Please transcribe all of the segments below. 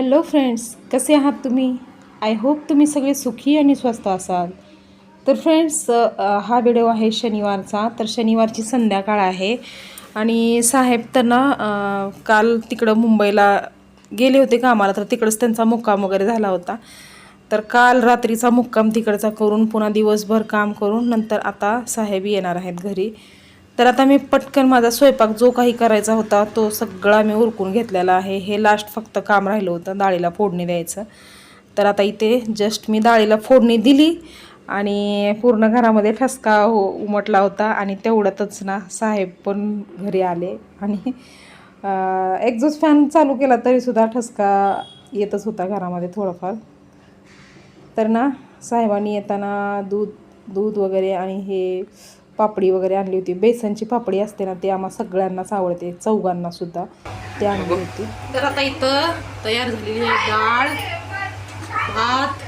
Hello friends कसे आहात तुम्ही? आय होप तुम्ही सगळे सुखी आणि स्वस्त असाल. तर फ्रेंड्स हा व्हिडिओ आहे शनिवारचा. तर शनिवारची संध्याकाळ आहे. आणि साहेब तर ना काल तिकडं मुंबईला गेले होते कामाला. तर तिकडंच त्यांचा मुक्काम वगैरे झाला होता. तर काल रात्रीचा मुक्काम तिकडचा करून पुन्हा दिवसभर काम करून नंतर आता साहेब येणार आहेत घरी. तर आता मी पटकन माझा स्वयंपाक जो काही करायचा होता तो सगळा मी उरकून घेतलेला आहे. हे लास्ट फक्त काम राहिलं होतं डाळीला फोडणी द्यायचं. तर आता इथे जस्ट मी डाळीला फोडणी दिली आणि पूर्ण घरामध्ये ठसका हो उमटला होता आणि तेवढ्यातच ना साहेब पण घरी आले आणि एक्झॉस्ट फॅन चालू केला तरीसुद्धा ठसका येतच होता घरामध्ये थोडंफार. तर ना साहेबांनी येताना दूध दूध वगैरे आणि हे पापडी वगैरे आणली होती. बेसनची पापडी असते ना ती आम्हा सगळ्यांनाच आवडते. चौघांना सुद्धा ती आणली होती. तर आता इथं तयार झालेली आहे डाळ भात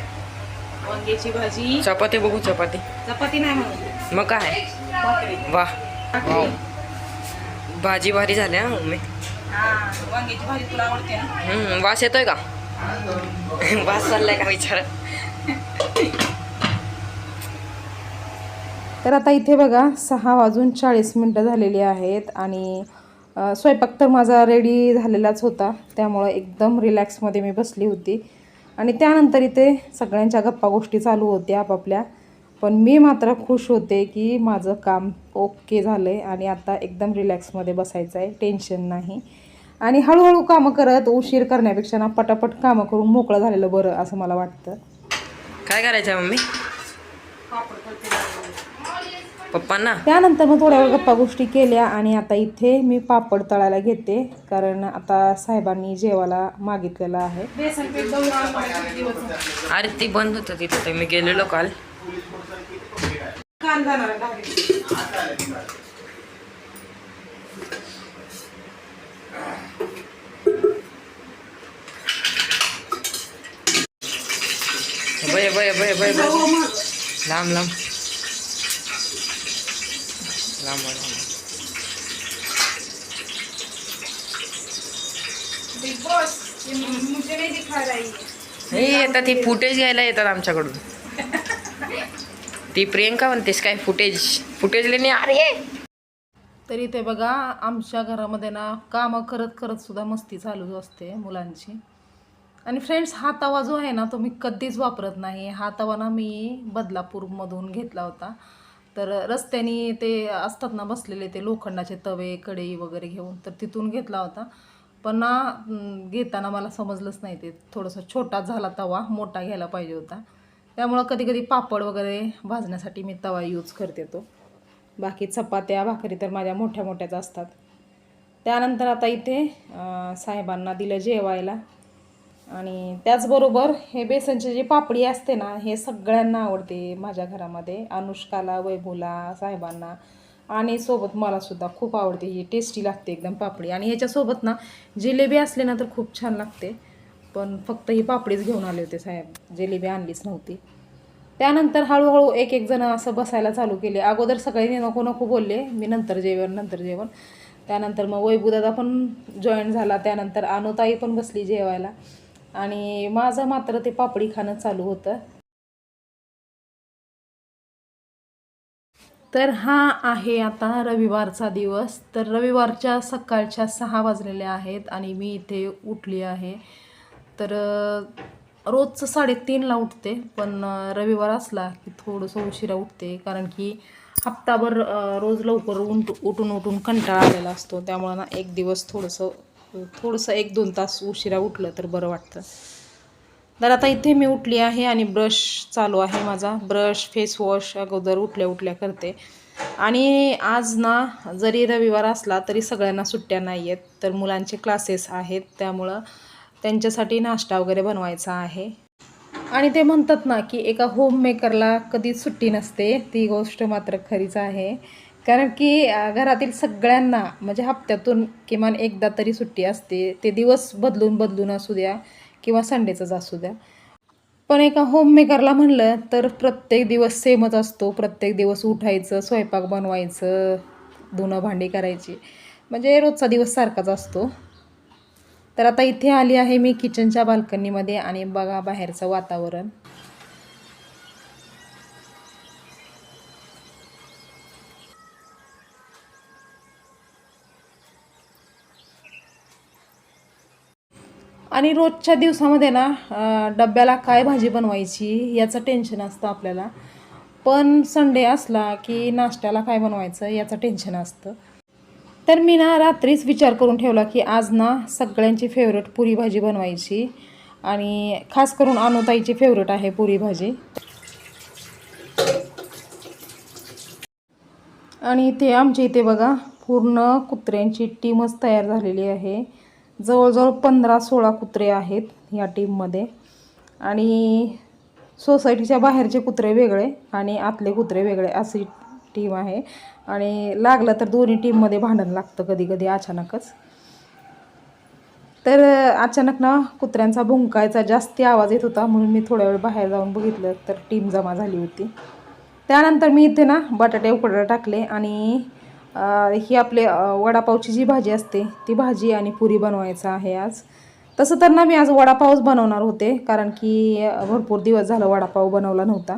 वांग्याची भाजी. चपाती बघू चपाती. चपाती नाही म्हणून मग काय? वा. भाजी भारी झाल्या हा मम्मी. हा वांग्याची भाजी तुला आवडते वास येतोय का? वास चाललाय का? विचार. तर आता इथे बघा सहा वाजून चाळीस मिनटं झालेली आहेत आणि स्वयंपाक तर माझा रेडी झालेलाच होता. त्यामुळं एकदम रिलॅक्समध्ये मी बसली होती. आणि त्यानंतर इथे सगळ्यांच्या गप्पा गोष्टी चालू होत्या आपापल्या. पण मी मात्र खुश होते की माझं काम ओके झालं आहे आणि आता एकदम रिलॅक्समध्ये बसायचं आहे टेन्शन नाही. आणि हळूहळू कामं करत उशीर करण्यापेक्षा ना पटापट कामं करून मोकळं झालेलं बरं असं मला वाटतं. काय करायचंय मम्मी? पप्पांना? त्यानंतर मग थोड्या वेळ गप्पा गोष्टी केल्या आणि आता इथे मी पापड तळायला घेते कारण आता साहेबांनी जेवायला मागितलेलं आहे. अरे ती बंद होतं तिथं ते मी गेलेलो काल. बय बय बय बय बय लांब. लांब लांब लांब हे येतात ती फुटेज घ्यायला येतात आमच्याकडून. ती प्रियंका म्हणतेस काय फुटेज फुटेज लेणे अरे तर इथे बघा आमच्या घरामध्ये ना कामं करत करत सुद्धा मस्ती चालू असते मुलांची. आणि फ्रेंड्स हा तवा जो आहे ना तो मी कधीच वापरत नाही. हा तवा ना मी बदलापूरमधून घेतला होता. तर रस्त्याने ते असतात ना बसलेले ते लोखंडाचे तवे कढई वगैरे घेऊन तर तिथून घेतला होता. पण ना घेताना मला समजलंच नाही ते. थोडंसं छोटा झाला तवा मोठा घ्यायला पाहिजे होता. त्यामुळं कधी कधी पापड वगैरे भाजण्यासाठी मी तवा यूज करते तो. बाकी चपात्या भाकरी तर माझ्या मोठ्या मोठ्याच असतात. त्यानंतर आता इथे साहेबांना दिलं जेवायला. आणि त्याचबरोबर हे बेसनची जी पापडी असते ना हे सगळ्यांना आवडते माझ्या घरामध्ये. अनुष्काला वैभूला साहेबांना आणि सोबत मलासुद्धा खूप आवडते. ही टेस्टी लागते एकदम पापडी. आणि ह्याच्यासोबत ना जिलेबी असले ना तर खूप छान लागते. पण फक्त ही पापडीच घेऊन आले होते साहेब. जिलेबी आणलीच नव्हती. त्यानंतर हळूहळू एक एक जण असं बसायला चालू केले. अगोदर सगळ्यांनी नको नको बोलले. मी नंतर जेवण नंतर जेवण. त्यानंतर मग वैभूदादा पण जॉईन झाला. त्यानंतर अनुताई पण बसली जेवायला. आणि माझं मात्र ते पापडी खाणं चालू होतं. तर हा आहे आता रविवारचा दिवस. तर रविवारच्या सकाळच्या सहा वाजलेल्या आहेत आणि मी इथे उठली आहे. तर रोजचं साडेतीनला उठते पण रविवार असला की थोडंसं उशिरा उठते. कारण की हप्ताभर रोज लवकर उंट उठून उठून कंटाळा आलेला असतो. त्यामुळं ना एक दिवस थोडंसं थोडंसं एक दोन तास उशिरा उठलं तर बरं वाटतं. तर आता इथे मी उठली आहे आणि ब्रश चालू आहे माझा. ब्रश फेस वॉश अगोदर उठल्या उठल्या करते. आणि आज ना जरी रविवार असला तरी सगळ्यांना सुट्ट्या नाही आहेत तर मुलांचे क्लासेस आहेत. त्यामुळं त्यांच्यासाठी नाश्ता वगैरे बनवायचा आहे. आणि ते म्हणतात ना की एका होममेकरला कधीच सुट्टी नसते. ती गोष्ट मात्र खरीच आहे. कारण की घरातील सगळ्यांना म्हणजे हप्त्यातून किमान एकदा तरी सुट्टी असते. ते दिवस बदलून बदलून असू द्या किंवा संडेचंच असू द्या. पण एका होममेकरला म्हणलं तर प्रत्येक दिवस सेमच असतो. प्रत्येक दिवस उठायचं स्वयंपाक बनवायचं धुणं भांडी करायची. म्हणजे रोजचा दिवस सारखाच असतो. तर आता इथे आली आहे मी किचनच्या बाल्कनीमध्ये आणि बघा बाहेरचं वातावरण. आणि रोजच्या दिवसामध्ये ना डब्याला काय भाजी बनवायची याचं टेन्शन असतं आपल्याला. पण संडे असला की नाश्त्याला काय बनवायचं याचं टेन्शन असतं. तर मी ना रात्रीच विचार करून ठेवला की आज ना सगळ्यांची फेवरेट पुरी भाजी बनवायची आणि खास करून अनुताईची फेवरेट आहे पुरी भाजी. आणि ते आमच्या इथे बघा पूर्ण कुत्र्यांची टीमच तयार झालेली आहे. जवळजवळ पंधरा सोळा कुत्रे आहेत या टीममध्ये. आणि सोसायटीच्या बाहेरचे कुत्रे वेगळे आणि आतले कुत्रे वेगळे अशी टीम आहे. आणि लागलं तर दोन्ही टीममध्ये भांडण लागतं कधी कधी अचानकच. तर अचानक ना कुत्र्यांचा भुंकायचा जास्ती आवाज येत होता म्हणून मी थोड्या वेळ बाहेर जाऊन बघितलं तर टीम जमा झाली होती. त्यानंतर मी इथे ना बटाटे उकडायला टाकले आणि ही आपले वडापावची जी भाजी असते ती भाजी आणि पुरी बनवायचं आहे आज. तसं तर ना मी आज वडापावच बनवणार होते कारण की भरपूर दिवस झालं वडापाव बनवला नव्हता.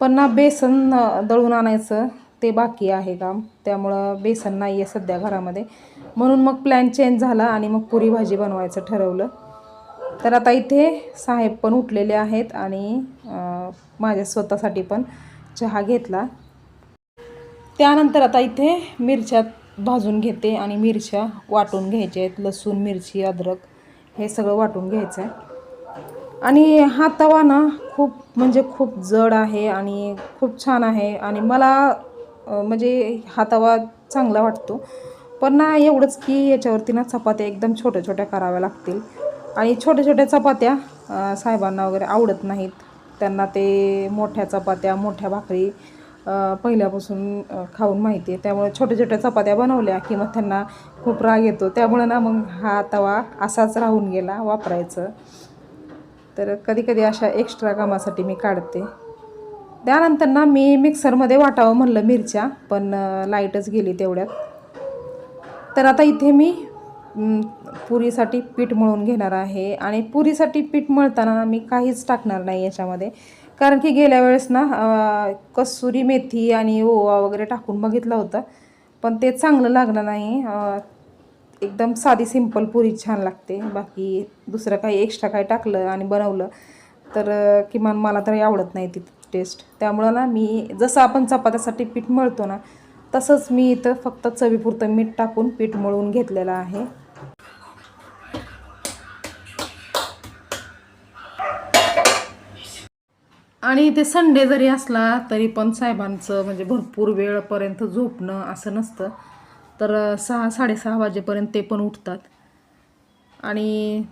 पण ना बेसन दळून आणायचं ते बाकी आहे काम. त्यामुळं बेसन नाही आहे सध्या घरामध्ये. म्हणून मग प्लॅन चेंज झाला आणि मग पुरी भाजी बनवायचं ठरवलं. तर आता इथे साहेब पण उठलेले आहेत आणि माझ्या स्वतःसाठी पण चहा घेतला. त्यानंतर आता इथे मिरच्या भाजून घेते आणि मिरच्या वाटून घ्यायच्या आहेत. लसूण मिरची अद्रक हे सगळं वाटून घ्यायचं आहे. आणि हा तवा ना खूप म्हणजे खूप जड आहे आणि खूप छान आहे. आणि मला म्हणजे हा तवा चांगला वाटतो. पण ना एवढंच की याच्यावरती ना चपात्या एकदम छोट्या छोट्या कराव्या लागतील. आणि छोट्या छोट्या चपात्या साहेबांना वगैरे आवडत नाहीत. त्यांना ते मोठ्या चपात्या मोठ्या भाकरी पहिल्यापासून खाऊन माहिती आहे. त्यामुळे छोट्या छोट्या चपात्या बनवल्या की मग त्यांना खूप राग येतो. त्यामुळे ना मग हा तवा असाच राहून गेला वापरायचं. तर कधीकधी अशा एक्स्ट्रा कामासाठी मी काढते. त्यानंतर ना मी मिक्सरमध्ये वाटावं म्हणलं मिरच्या पण लाईटच गेली तेवढ्यात. तर आता इथे मी पुरीसाठी पीठ मळून घेणार आहे. आणि पुरीसाठी पीठ मळताना मी काहीच टाकणार नाही याच्यामध्ये. कारण की गेल्या वेळेस ना कसुरी मेथी आणि ओवा वगैरे टाकून बघितलं होतं. पण ते चांगलं लागलं नाही. एकदम साधी सिंपल पुरी छान लागते. बाकी दुसरं काही एक्स्ट्रा काही टाकलं आणि बनवलं तर किमान मला तरी आवडत नाही ती टेस्ट त्यामुळं ना मी जसं आपण चपात्यासाठी पीठ मळतो ना तसंच मी इथं फक्त चवीपुरतं मीठ टाकून पीठ मळून घेतलेलं आहे. आणि ते संडे जरी असला तरी पण साहेबांचं म्हणजे भरपूर वेळपर्यंत झोपणं असं नसतं. तर सहा साडेसहा वाजेपर्यंत ते पण उठतात. आणि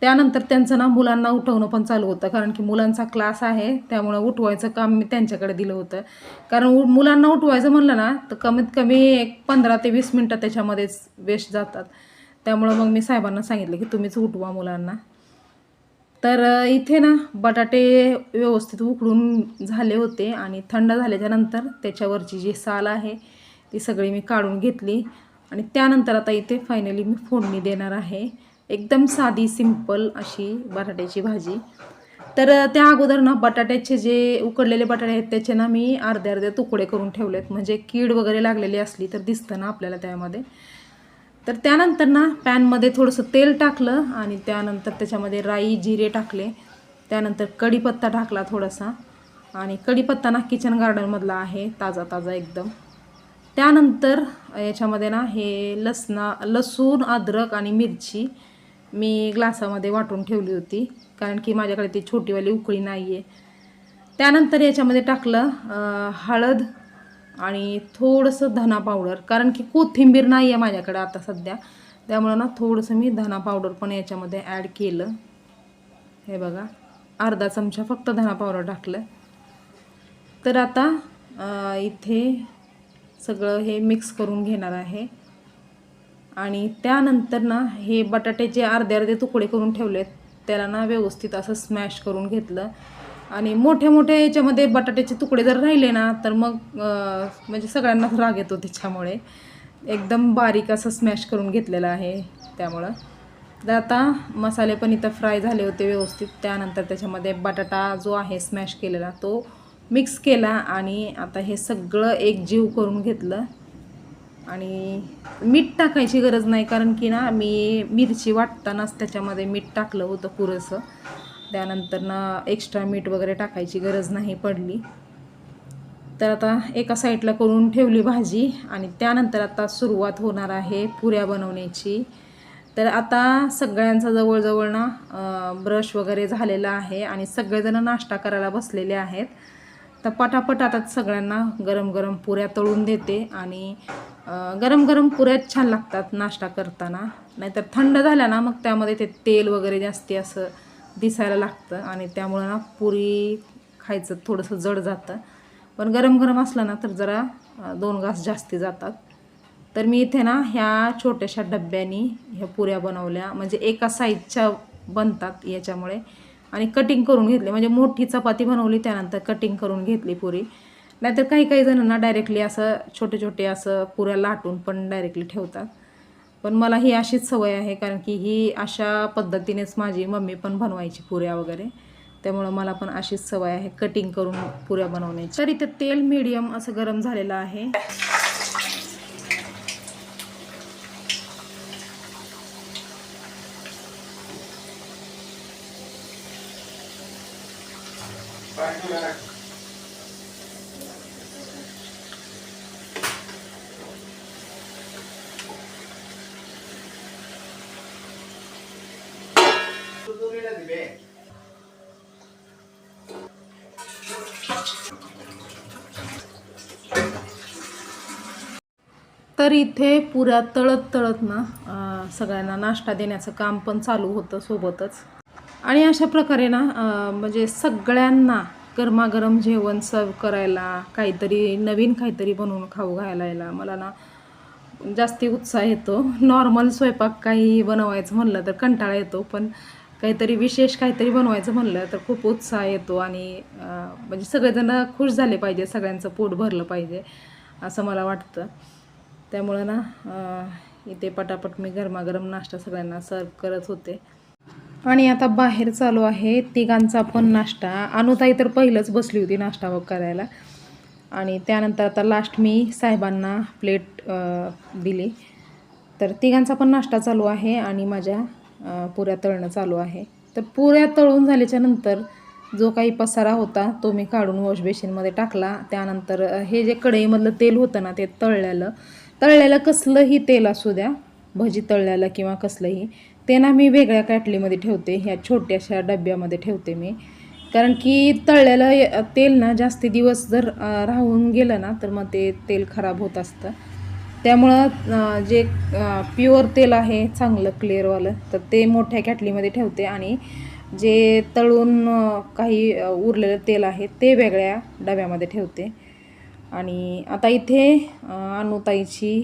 त्यानंतर त्यांचं ना मुलांना उठवणं पण चालू होतं. कारण की मुलांचा क्लास आहे त्यामुळं उठवायचं काम मी त्यांच्याकडे दिलं होतं. कारण उ मुलांना उठवायचं म्हणलं ना तर कमीत कमी एक पंधरा ते वीस मिनटं त्याच्यामध्येच वेस्ट जातात. त्यामुळं मग मी साहेबांना सांगितलं की तुम्हीच उठवा मुलांना. तर इथे ना बटाटे व्यवस्थित उकडून झाले होते आणि थंड झाल्याच्यानंतर त्याच्यावरची जी साल आहे ती सगळी मी काढून घेतली. आणि त्यानंतर आता इथे फायनली मी फोडणी देणार आहे. एकदम साधी सिंपल अशी बटाट्याची भाजी. तर त्या अगोदर ना बटाट्याचे जे उकडलेले बटाटे आहेत त्याचे ना मी अर्ध्या अर्ध्या तुकडे करून ठेवलेत. म्हणजे कीड वगैरे लागलेली असली तर दिसतं ना आपल्याला त्यामध्ये. तर त्यानंतर ना पॅनमध्ये थोडंसं तेल टाकलं आणि त्यानंतर त्याच्यामध्ये राई जिरे टाकले. त्यानंतर कढीपत्ता टाकला थोडासा. आणि कढीपत्ता ना किचन गार्डनमधला आहे ताजा ताजा एकदम. त्यानंतर याच्यामध्ये ना हे लसणा लसूण अद्रक आणि मिरची मी ग्लासामध्ये वाटून ठेवली होती. कारण की माझ्याकडे ती छोटीवाली उकळी नाही आहे त्यानंतर याच्यामध्ये टाकलं हळद आणि थोडंसं धना पावडर कारण की कोथिंबीर नाही आहे माझ्याकडे आता सध्या. त्यामुळं ना थोडंसं मी धना पावडर पण याच्यामध्ये ॲड केलं. हे बघा अर्धा चमचा फक्त धना पावडर टाकलं. तर आता इथे सगळं हे मिक्स करून घेणार आहे. आणि त्यानंतर ना हे बटाटे जे अर्धे अर्धे तुकडे करून ठेवलेत. त्याला ना व्यवस्थित असं स्मॅश करून घेतलं. आणि मोठे मोठे याच्यामध्ये बटाट्याचे तुकडे जर राहिले ना तर मग म्हणजे सगळ्यांनाच राग येतो त्याच्यामुळे. एकदम बारीक असं स्मॅश करून घेतलेलं आहे त्यामुळं. तर आता मसाले पण इथं फ्राय झाले होते व्यवस्थित. त्यानंतर त्याच्यामध्ये बटाटा जो आहे स्मॅश केलेला तो मिक्स केला आणि आता हे सगळं एक जीव करून घेतलं. आणि मीठ टाकायची गरज नाही कारण की ना मी मिरची वाटतानाच त्याच्यामध्ये मीठ टाकलं होतं पुरंसं. त्यानंतर ना एक्स्ट्रा मीठ वगैरे टाकायची गरज नाही पडली. तर आता एका साईडला करून ठेवली भाजी आणि त्यानंतर आता सुरुवात होणार आहे पुऱ्या बनवण्याची. तर आता सगळ्यांचा जवळजवळ ना ब्रश वगैरे झालेला आहे आणि सगळेजण नाश्ता करायला बसलेले आहेत. तर पटापट आता सगळ्यांना गरम गरम पुऱ्या तळून देते आणि गरम गरम पुऱ्याच छान लागतात नाश्ता करताना. नाहीतर थंड झाल्या ना मग त्यामध्ये ते तेल वगैरे जास्ती असं दिसायला लागतं आणि त्यामुळं ना पुरी खायचं थोडंसं जड जातं. पण गरम गरम असलं ना तर जरा दोन घास जास्ती जातात. तर मी इथे ना ह्या छोट्याशा डब्यानी ह्या पुऱ्या बनवल्या. म्हणजे एका साईजच्या बनतात याच्यामुळे. आणि कटिंग करून घेतली. म्हणजे मोठी चपाती बनवली त्यानंतर कटिंग करून घेतली पुरी. नाहीतर काही काही जणांना डायरेक्टली असं छोटे छोटे असं पुऱ्या लाटून पण डायरेक्टली ठेवतात. पण मला ही अशीच सवय आहे कारण की ही अशा पद्धतीनेच माझी मम्मी पण बनवायची पुऱ्या वगैरे. त्यामुळं मला पण अशीच सवय आहे कटिंग करून पुऱ्या बनवण्याची. तर इथे तेल मीडियम असं गरम झालेलं आहे. तर इथे पुऱ्या तळत तळत ना सगळ्यांना नाश्ता देण्याचं काम पण चालू होतं सोबतच. आणि अशा प्रकारे ना म्हणजे सगळ्यांना गरमागरम जेवण सर्व करायला काहीतरी नवीन काहीतरी बनवून खाऊ घालायला मला ना जास्ती उत्साह येतो. नॉर्मल स्वयंपाक काही बनवायचं म्हणलं तर कंटाळा येतो पण काहीतरी विशेष काहीतरी बनवायचं म्हणलं तर खूप उत्साह येतो आणि म्हणजे सगळेजण खुश झाले पाहिजे सगळ्यांचं पोट भरलं पाहिजे असं मला वाटतं. त्यामुळं ना इथे पटापट मी गरमागरम नाश्ता सगळ्यांना सर्व करत होते. आणि आता बाहेर चालू आहे तिघांचा पण नाश्ता. अनुताई तर पहिलंच बसली होती नाश्ता करायला. आणि त्यानंतर आता लास्ट मी साहेबांना प्लेट दिली. तर तिघांचा पण नाश्ता चालू आहे आणि माझ्या पुऱ्या तळणं चालू आहे. तर पुऱ्या तळून झाल्याच्यानंतर जो काही पसारा होता तो मी काढून वॉश बेसिनमध्ये टाकला. त्यानंतर हे जे कढईमधलं तेल होतं ना ते तळलेलं. तळलेलं कसलंही तेल असू द्या भजी तळल्याला किंवा कसलंही ते ना मी वेगळ्या कॅटलीमध्ये ठेवते ह्या छोट्याशा डब्यामध्ये ठेवते मी. कारण की तळलेलं तेल ना जास्ती दिवस जर राहून गेलं ना तर मग ते तेल खराब होत असतं. त्यामुळं जे प्युअर तेल आहे चांगलं क्लिअरवालं तर ते मोठ्या कॅटलीमध्ये ठेवते आणि जे तळून काही उरलेलं तेल आहे ते वेगळ्या डब्यामध्ये ठेवते. आणि आता इथे अनुताईची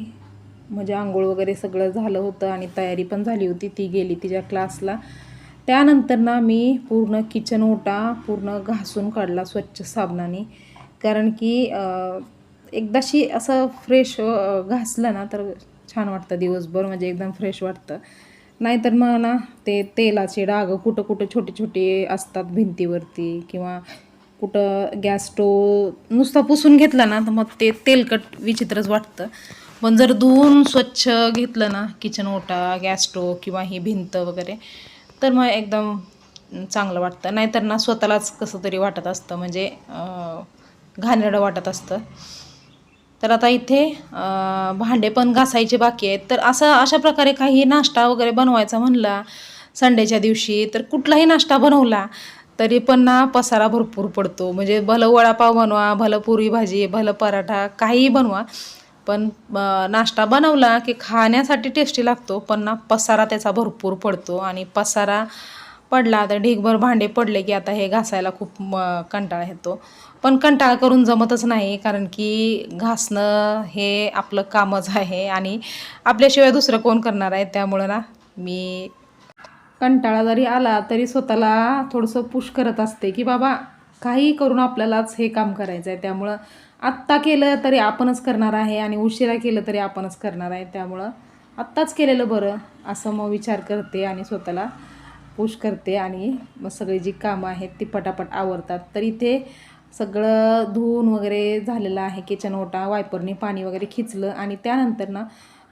म्हणजे आंघोळ वगैरे सगळं झालं होतं आणि तयारी पण झाली होती. ती गेली तिच्या क्लासला. त्यानंतर ना मी पूर्ण किचन ओटा पूर्ण घासून काढला स्वच्छ साबणाने. कारण की एकदाशी असं फ्रेश घासलं ना तर छान वाटतं दिवसभर. म्हणजे एकदम फ्रेश वाटतं. नाहीतर मग ना ते तेलाचे डाग कुठं कुठं छोटे छोटे असतात भिंतीवरती किंवा कुठं गॅस स्टोव नुसता पुसून घेतला ना तर मग ते तेलकट विचित्रच वाटतं. पण जर धुवून स्वच्छ घेतलं ना किचन ओटा गॅस स्टोव किंवा ही भिंत वगैरे तर मग एकदम चांगलं वाटतं. नाहीतर ना स्वतःलाच कसं तरी वाटत असतं. म्हणजे घाणेरडं वाटत असतं. तर आता इथे भांडे पण घासायचे बाकी आहेत. तर असं अशा प्रकारे काही नाश्ता वगैरे बनवायचा म्हणला संडेच्या दिवशी तर कुठलाही नाश्ता बनवला तरी पण ना पसारा भरपूर पडतो. म्हणजे भलं वडापाव बनवा भलं पुरी भाजी भलं पराठा काहीही बनवा. पण नाश्ता बनवला की खाण्यासाठी टेस्टी लागतो पण ना पसारा त्याचा भरपूर पडतो. आणि पसारा पडला तर ढीगभर भांडे पडले की आता हे घासायला खूप म कंटाळा येतो. पण कंटाळा करून जमतच नाही कारण की घासणं हे आपलं कामच आहे आणि आपल्याशिवाय दुसरं कोण करणार आहे? त्यामुळं ना मी कंटाळा जरी आला तरी स्वतःला थोडंसं पुश करत असते की बाबा काही करून आपल्यालाच हे काम करायचं आहे. त्यामुळं आत्ता केलं तरी आपणच करणार आहे आणि उशिरा केलं तरी आपणच करणार आहे. त्यामुळं आत्ताच केलेलं बरं असं मग विचार करते आणि स्वतःला पुश करते आणि मग सगळी जी कामं आहेत ती पटापट आवरतात. तर इथे सगळं धुवून वगैरे झालेलं आहे किचन ओटा वायपरने पाणी वगैरे खिचलं आणि त्यानंतर ना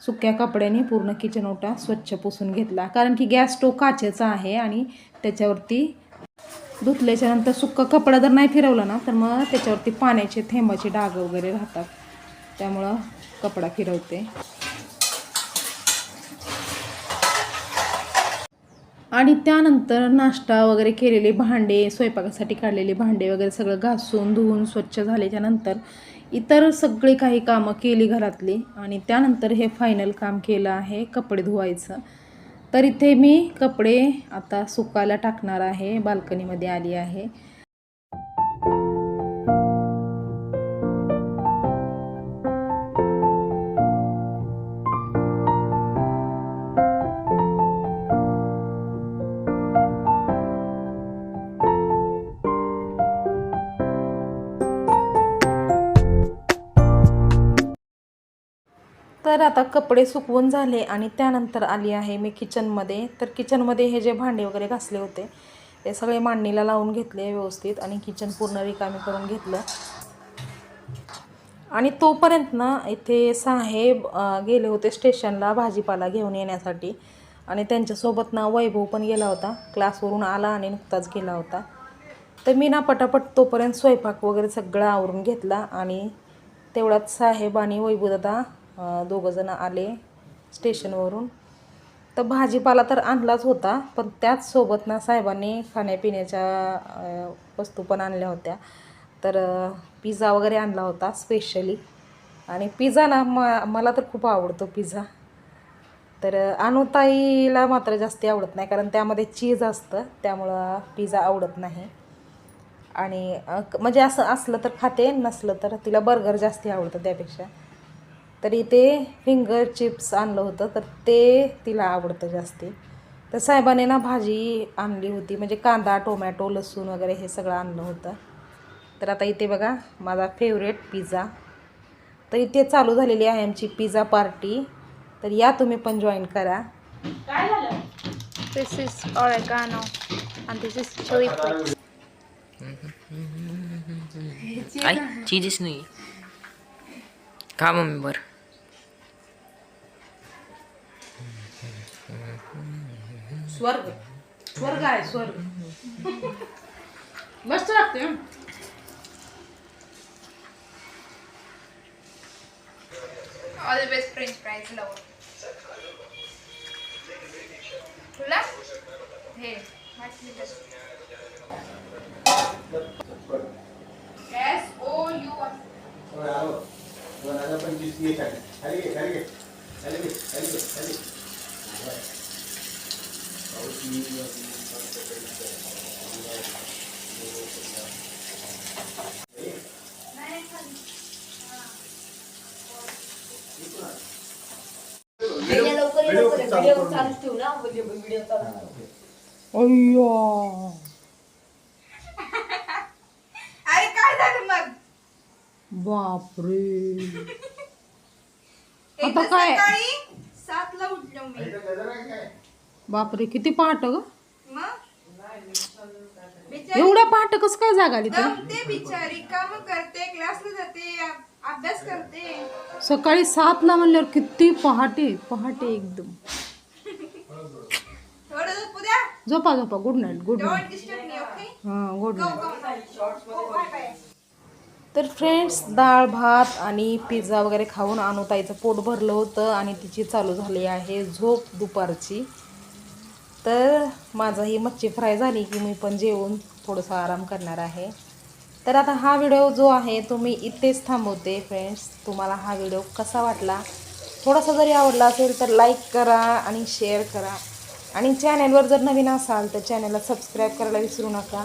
सुक्या कपड्याने पूर्ण किचन ओटा स्वच्छ पुसून घेतला. कारण की गॅस स्टोव काचेचा आहे आणि त्याच्यावरती धुतल्याच्या नंतर सुक्का कपडा जर नाही फिरवला ना तर मग त्याच्यावरती पाण्याचे थेंबाचे डाग वगैरे राहतात. त्यामुळं कपडा फिरवते. आणि त्यानंतर नाश्ता वगैरे केलेले भांडे स्वयंपाकासाठी काढलेले भांडे वगैरे सगळं घासून धुवून स्वच्छ झाल्याच्यानंतर इतर सगळी काही कामं केली घरातली आणि त्यानंतर हे फायनल काम केलं आहे कपडे धुवायचं. तर इथे मी कपडे आता सुकायला टाकणार आहे बाल्कनीमध्ये आली आहे. तर आता कपडे सुकवून झाले आणि त्यानंतर आली आहे मी किचनमध्ये तर किचनमध्ये हे जे भांडे वगैरे घासले होते ते सगळे मांडणीला लावून घेतले व्यवस्थित आणि किचन पूर्ण रिकामी करून घेतलं. आणि तोपर्यंत ना इथे साहेब गेले होते स्टेशनला भाजीपाला घेऊन येण्यासाठी. आणि त्यांच्यासोबत ना वैभव पण गेला होता. क्लासवरून आला आणि नुकताच गेला होता. तर मी ना पटापट तोपर्यंत स्वयंपाक वगैरे सगळं आवरून घेतला आणि तेवढ्यात साहेब आणि वैभवदादा दोघंजणं आले स्टेशनवरून. तर भाजीपाला तर आणलाच होता पण त्याचसोबत ना साहेबांनी खाण्यापिण्याच्या वस्तू पण आणल्या होत्या. तर पिझ्झा वगैरे आणला होता स्पेशली आणि पिझ्झा ना म मला तर खूप आवडतो पिझ्झा. तर अनुताईला मात्र जास्ती आवडत नाही कारण त्यामध्ये चीज असतं त्यामुळं पिझ्झा आवडत नाही. आणि म्हणजे असं असलं तर खाते नसलं तर तिला बर्गर जास्ती आवडतं त्यापेक्षा. तर इथे फिंगर चिप्स आणलं होतं तर ते तिला आवडतं जास्ती. तर साहेबाने ना भाजी आणली होती म्हणजे कांदा टोमॅटो लसूण वगैरे हे सगळं आणलं होतं. तर आता इथे बघा माझा फेवरेट पिझ्झा तर इथे चालू झालेली आहे आमची पिझ्झा पार्टी तर या तुम्ही पण जॉईन करा. This is oregano and this is chili flakes. आई चीजच नाही खा मम्मी बर. स्वर्ग. स्वर्ग आहे स्वर्ग. मस्त लागते बेस्ट फ्रेंच फ्राईज लव तुला हे बापरे. एकदा काय? सकाळी सातला उठलो मी. बापरे किती पहाट ग? मग? बिचारी एवढ्या पहाट कस काय जागा आली दमते बिचारी काम करते क्लासला जाते अभ्यास करते. सकाळी सातला म्हणल्यावर किती पहाटे पहाटे एकदम. थोडं झोपू द्या. झोपा झोपा. Good night good night don't disturb me okay हां good night go bye bye तर फ्रेंड्स डाळ भात आणि पिझ्झा वगैरे खाऊन अनुताईचं पोट भरलं होतं आणि तिची चालू झाली आहे झोप दुपारची. तर माझाही मच्छी फ्राय झाली की मी पण जेवून थोडंसं आराम करणार आहे. तर आता हा व्हिडिओ जो आहे तो मी इथेच थांबवते फ्रेंड्स. तुम्हाला हा व्हिडिओ कसा वाटला थोडासा जरी आवडला असेल तर लाईक करा आणि शेअर करा. आणि चॅनलवर जर नवीन असाल तर चॅनलला सबस्क्राईब करायला विसरू नका.